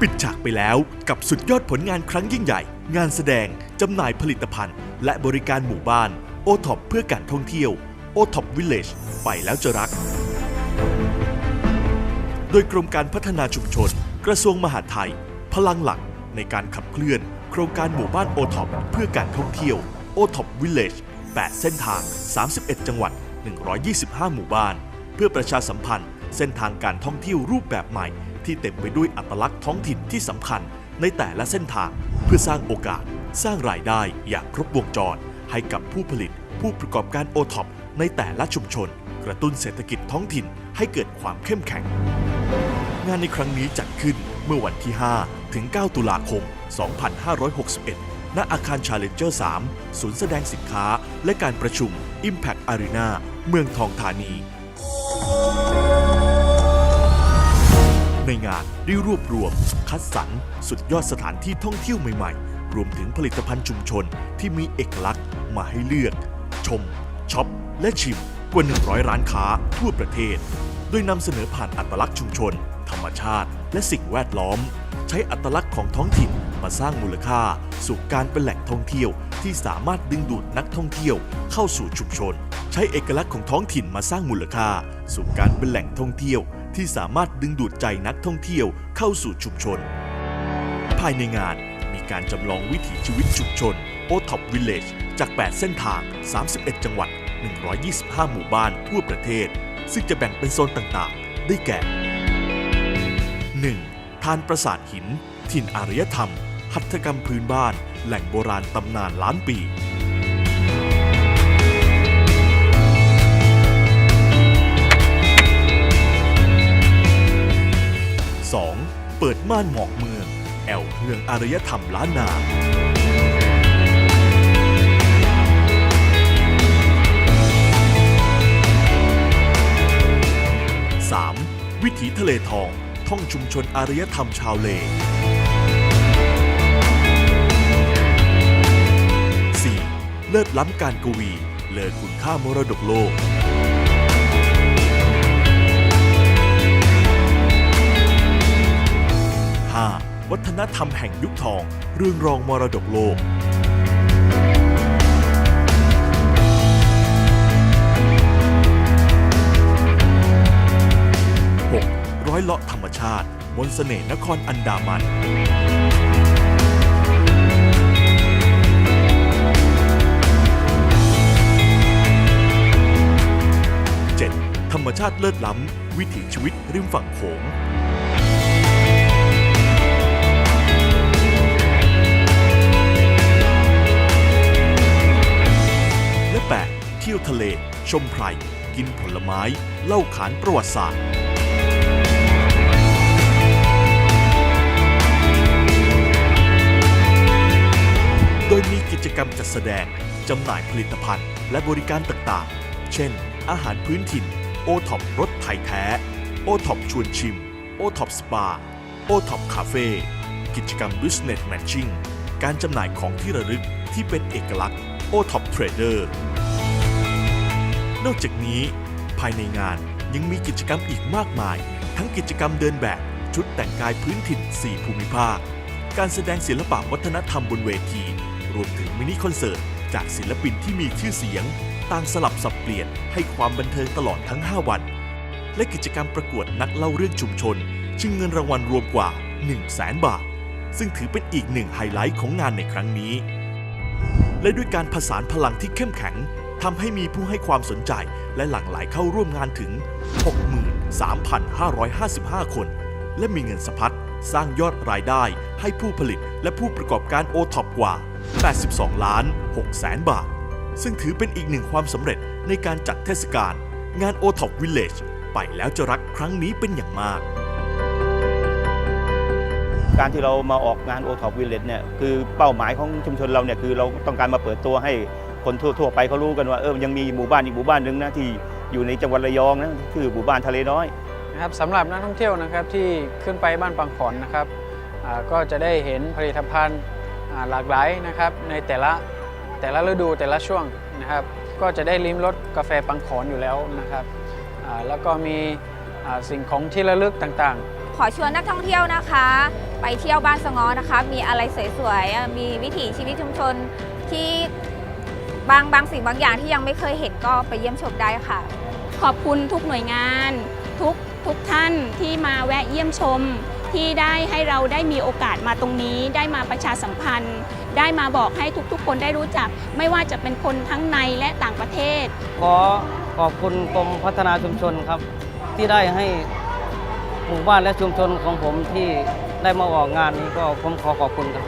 ปิดฉากไปแล้วกับสุดยอดผลงานครั้งยิ่งใหญ่ งานแสดงจำหน่ายผลิตภัณฑ์ และบริการหมู่บ้านโอท็อปเพื่อการท่องเที่ยวโอท็อปวิลเลจไปแล้วจะรัก โดยกรมการพัฒนาชุมชน กระทรวงมหาดไทย พลังหลักในการขับเคลื่อน โครงการหมู่บ้านโอท็อปเพื่อการท่องเที่ยวโอท็อปวิลเลจ8 เส้นทาง 31 จังหวัด 125 หมู่บ้าน เพื่อประชาสัมพันธ์ เส้นทางการท่องเที่ยวรูปแบบใหม่ ที่เต็มไปด้วยอัตลักษณ์ท้องถิ่นที่สำคัญในแต่ละเส้นทาง เพื่อสร้างโอกาส สร้างรายได้อย่างครบวงจร ให้กับผู้ผลิต ผู้ประกอบการโอท็อปในแต่ละชุมชน กระตุ้นเศรษฐกิจท้องถิ่นให้เกิดความเข้มแข็ง งานในครั้งนี้จัดขึ้นเมื่อวันที่ 5 ถึง 9 ตุลาคม 2561 ณ อาคาร Challenger 3 ศูนย์แสดงสินค้าและการประชุม Impact Arena เมืองทองธานี ในงานได้รวบรวม คัดสรรสุดยอดสถานที่ท่องเที่ยวใหม่ๆ รวมถึงผลิตภัณฑ์ชุมชนที่มีเอกลักษณ์มาให้เลือก ชมช็อป และชิมกว่า 100 ร้านค้าทั่วประเทศ โดยนำเสนอผ่านอัตลักษณ์ชุมชน ธรรมชาติ และสิ่งแวดล้อม ใช้อัตลักษณ์ของท้องถิ่นมาสร้างมูลค่า สู่การเป็นแหล่งท่องเที่ยวที่สามารถดึงดูดนักท่องเที่ยวเข้าสู่ชุมชน ใช้เอกลักษณ์ของท้องถิ่นมาสร้างมูลค่า สู่การเป็นแหล่งท่องเที่ยว ที่สามารถดึงดูดใจนักท่องเที่ยวเข้าสู่ชุมชน ภายในงานมีการจำลองวิถีชีวิตชุมชน o t o p Village จาก 8 เส้นทาง 31 จังหวัด 125 หมู่บ้านทั่วประเทศ ซึ่งจะแบ่งเป็นโซนต่างๆ ได้แก่ 1. ทานปราสาทหิน ถิ่นอารยธรรม หัตถกรรมพื้นบ้าน แหล่งโบราณตำนานล้านปี ม่านหมอกเมือง แอวเฮืองอารยธรรมล้านนา 3. วิถีทะเลทอง ท่องชุมชนอารยธรรมชาวเล 4. เลิศล้ำการกวี เลอคุณค่ามรดกโลก 5. วัฒนธรรมแห่งยุคทอง เรื่องรองมรดกโลก 6. ร้อยเลาะธรรมชาติ มนต์เสน่ห์นครอันดามัน 7. ธรรมชาติเลิศล้ำ วิถีชีวิตริมฝั่งโขง 8. เที่ยวทะเล ชมไพร กินผลไม้ เล่าขานประวัติศาสตร์โดยมีกิจกรรมจัดแสดง จำหน่ายผลิตภัณฑ์ และบริการต่างๆ เช่น อาหารพื้นถิ่น โอท็อปรสไทยแท้ โอท็อปชวนชิม โอท็อปสปา โอท็อปคาเฟ่ กิจกรรม Business Matching การจำหน่ายของที่ระลึกที่เป็นเอกลักษณ์ โอท็อปเทรดเดอร์นอกจากนี้ภายในงานยังมีกิจกรรมอีกมากมาย ทั้งกิจกรรมเดินแบบชุดแต่งกายพื้นถิ่น 4 ภูมิภาค การแสดงศิลปะวัฒนธรรมบนเวที รวมถึงมินิคอนเสิร์ต จากศิลปินที่มีชื่อเสียง ต่างสลับสับเปลี่ยนให้ความบันเทิงตลอดทั้ง 5 วัน และกิจกรรมประกวดนักเล่าเรื่องชุมชน ชิงเงินรางวัลรวมกว่า 1 0 0 0 0แสนบาท ซึ่งถือเป็นอีกหนึ่งไฮไลท์ของงานในครั้งนี้ และด้วยการผสานพลังที่เข้มแข็งทำให้มีผู้ให้ความสนใจและหลั่งไหลเข้าร่วมงานถึง 63,555 คน และมีเงินสะพัดสร้างยอดรายได้ให้ผู้ผลิตและผู้ประกอบการโอท็อปกว่า 82 ล้าน6แสนบาท ซึ่งถือเป็นอีกหนึ่งความสำเร็จในการจัดเทศกาลงาน o t o p Village ไปแล้วจะรักครั้งนี้เป็นอย่างมาก การที่เรามาออกงาน o t o p Village เนี่ยคือเป้าหมายของชุมชนเราเนี่ยคือเราต้องการมาเปิดตัวให้คนทั่วๆไปเขารู้กันว่าเออยังมีหมู่บ้านอีกหมู่บ้านหนึ่งนะที่อยู่ในจังหวัดระยองนะคือหมู่บ้านทะเลน้อยนะครับสำหรับนักท่องเที่ยวนะครับที่ขึ้นไปบ้านปังขอนนะครับก็จะได้เห็นผลิตภัณฑ์หลากหลายนะครับในแต่ละแต่ละฤดูแต่ละช่วงนะครับ ก็จะได้ลิ้มรสกาแฟปังขอนอยู่แล้วนะครับแล้วก็มีสิ่งของที่ระลึกต่างๆ อชวนนักท่องเที่ยวนะคะ ไปเที่ยวบ้านสงอนะคะ มีอะไรสวยๆอะมีวิถีชีวิตชุมชนที่บางบางสิ่งบางอย่างที่ยังไม่เคยเห็นก็ไปเยี่ยมชมได้ค่ะ ขอบคุณทุกหน่วยงาน ทุกทุกท่านที่มาแวะเยี่ยมชม ที่ได้ให้เราได้มีโอกาสมาตรงนี้ ได้มาประชาสัมพันธ์ ได้มาบอกให้ทุกๆ คนได้รู้จัก ไม่ว่าจะเป็นคนทั้งในและต่างประเทศ ขอขอบคุณกรมพัฒนาชุมชนครับ ที่ได้ให้ หมู่บ้านและชุมชนของผมที่ได้มาออกงานนี้ก็ผมขอขอบคุณครับ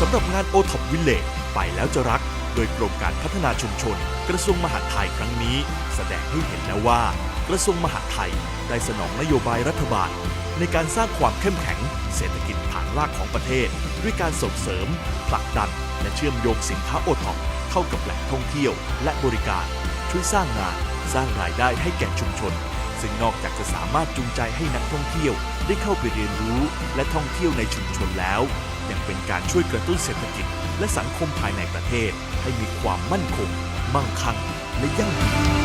สำหรับงาน o t o p Village ไปแล้วจะรัก โดยกรมการพัฒนาชุมชน กระทรวงมหาดไทยครั้งนี้ แสดงให้เห็นแล้วว่า กระทรวงมหาดไทยได้สนองนโยบายรัฐบาล ในการสร้างความเข้มแข็ง เศรษฐกิจฐานรากของประเทศ ด้วยการส่งเสริมผลักดัน และเชื่อมโยงสินค้าโอท็อปเข้ากับแหล่งท่องเที่ยว และบริการ ช่วยสร้างงาน สร้างรายได้ให้แก่ชุมชน ซึ่งนอกจากจะสามารถจูงใจให้นักท่องเที่ยวได้เข้าไปเรียนรู้และท่องเที่ยวในชุมชนแล้ว ยังเป็นการช่วยกระตุ้นเศรษฐกิจ และสังคมภายในประเทศ ให้มีความมั่นคง มั่งคั่ง และยั่งยืน